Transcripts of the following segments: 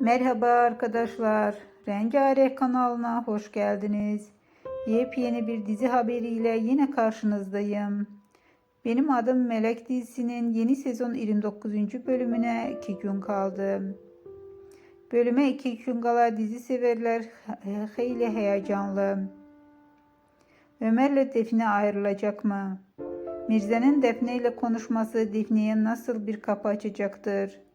Merhaba arkadaşlar. Rengarenk kanalına hoş geldiniz. Yepyeni bir dizi haberiyle yine karşınızdayım. Benim adım Melek dizisinin yeni sezon 29. bölümüne 2 gün kaldı. Bölüme 2 gün kala dizi severler hayli heyecanlı. Ömer'le Defne ayrılacak mı? Mirza'nın Defne ile konuşması Defne'ye nasıl bir kapı açacaktır?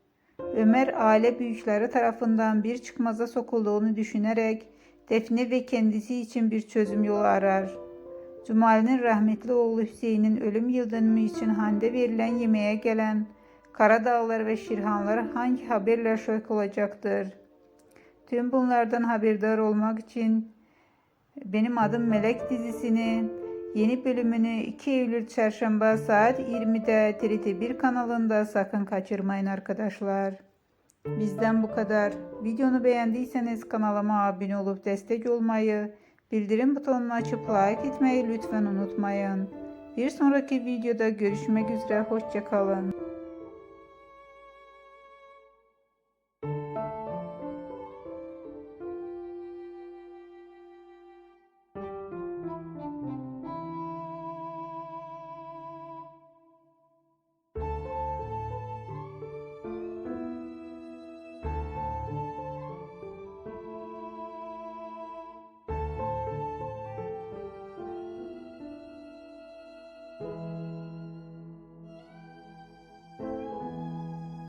Ömer aile büyükleri tarafından bir çıkmaza sokulduğunu düşünerek Defne ve kendisi için bir çözüm yolu arar. Cumali'nin rahmetli oğlu Hüseyin'in ölüm yıldönümü için Hande verilen yemeğe gelen Karadağlar ve Şirhanlar hangi haberler şok olacaktır? Tüm bunlardan haberdar olmak için benim adım Melek dizisinin yeni bölümünü 2 Eylül Çarşamba saat 20'de TRT1 kanalında sakın kaçırmayın arkadaşlar. Bizden bu kadar. Videonu beğendiyseniz kanalıma abone olup destek olmayı, bildirim butonunu açıp like etmeyi lütfen unutmayın. Bir sonraki videoda görüşmek üzere. Hoşçakalın.